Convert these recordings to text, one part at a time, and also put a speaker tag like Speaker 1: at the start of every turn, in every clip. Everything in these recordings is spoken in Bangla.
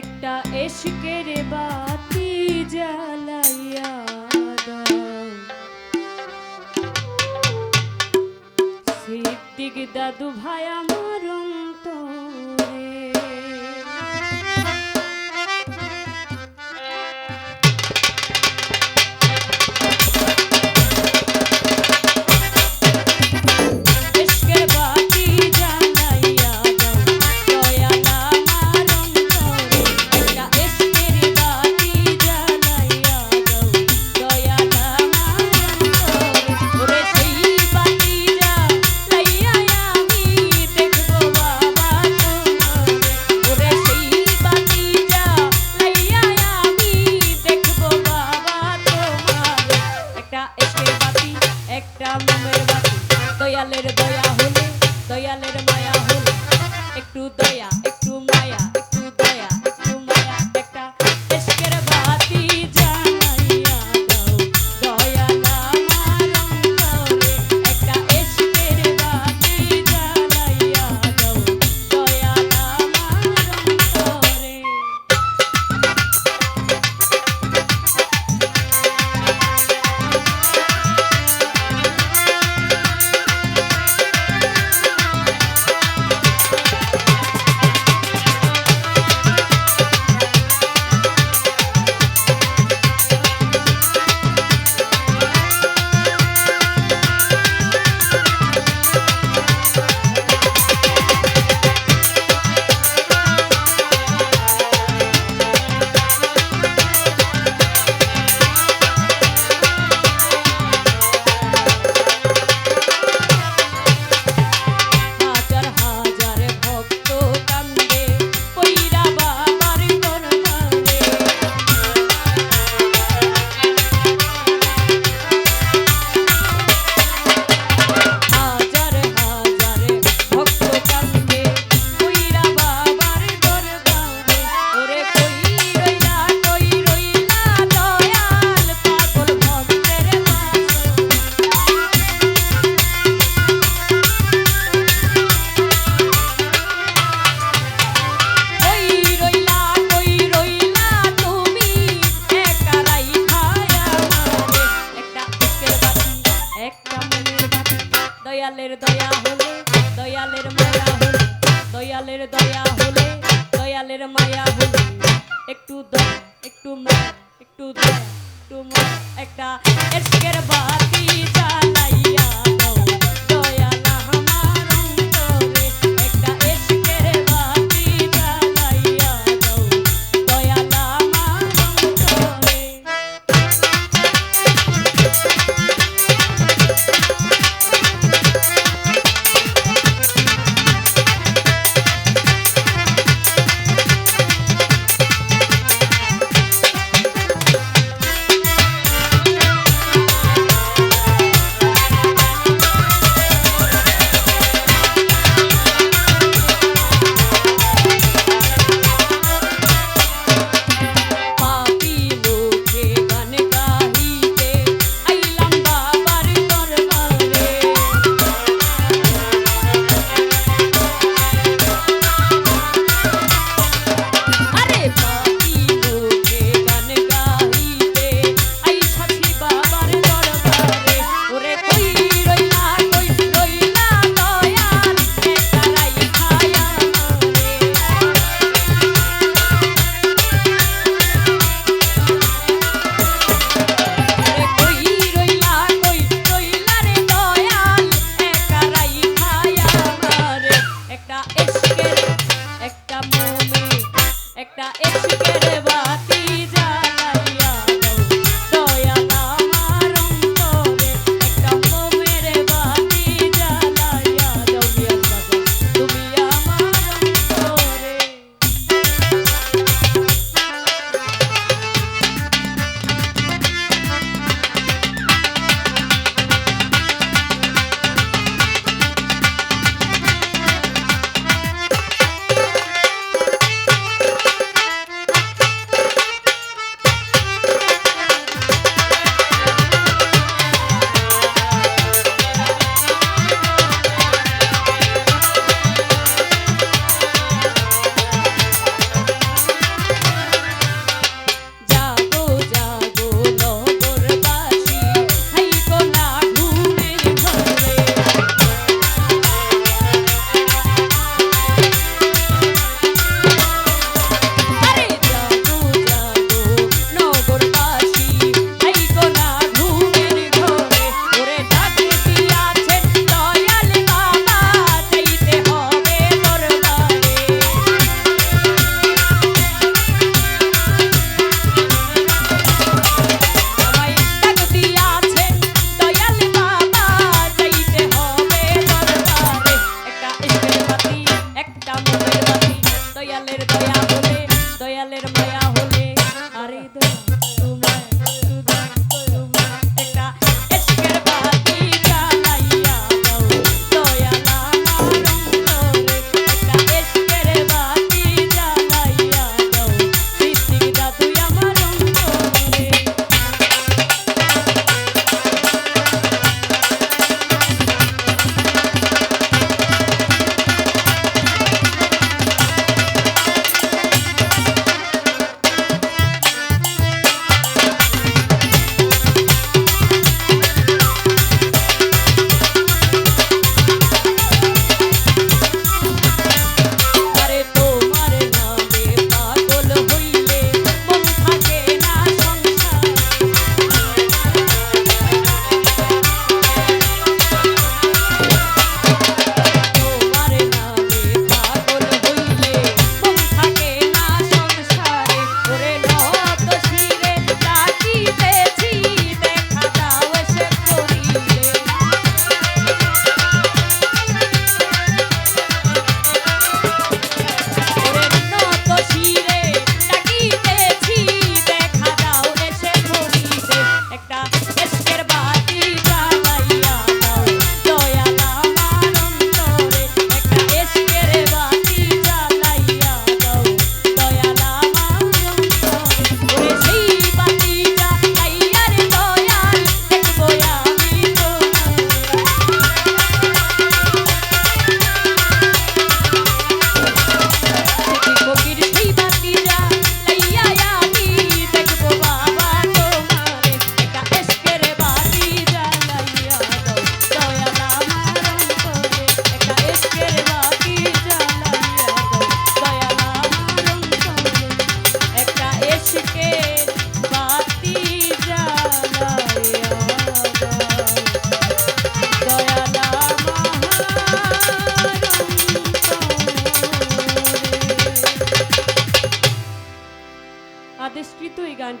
Speaker 1: একটা এসকের বাতি জ্বালাইয়া দাও। দাদু ভাই আমারও Judea. তোমার একটা এসকের বাতি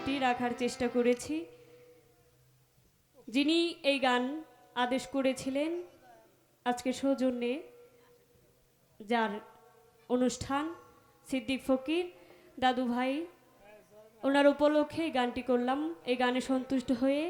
Speaker 1: গানটি রাখার চেষ্টা করেছি। যিনি এই গান আদেশ করেছিলেন আজকে সৌজন্যে, যার অনুষ্ঠান সিদ্দিক ফকির দাদু ভাই ওনার উপলক্ষে এই গানটি করলাম। এই গানে সন্তুষ্ট হয়ে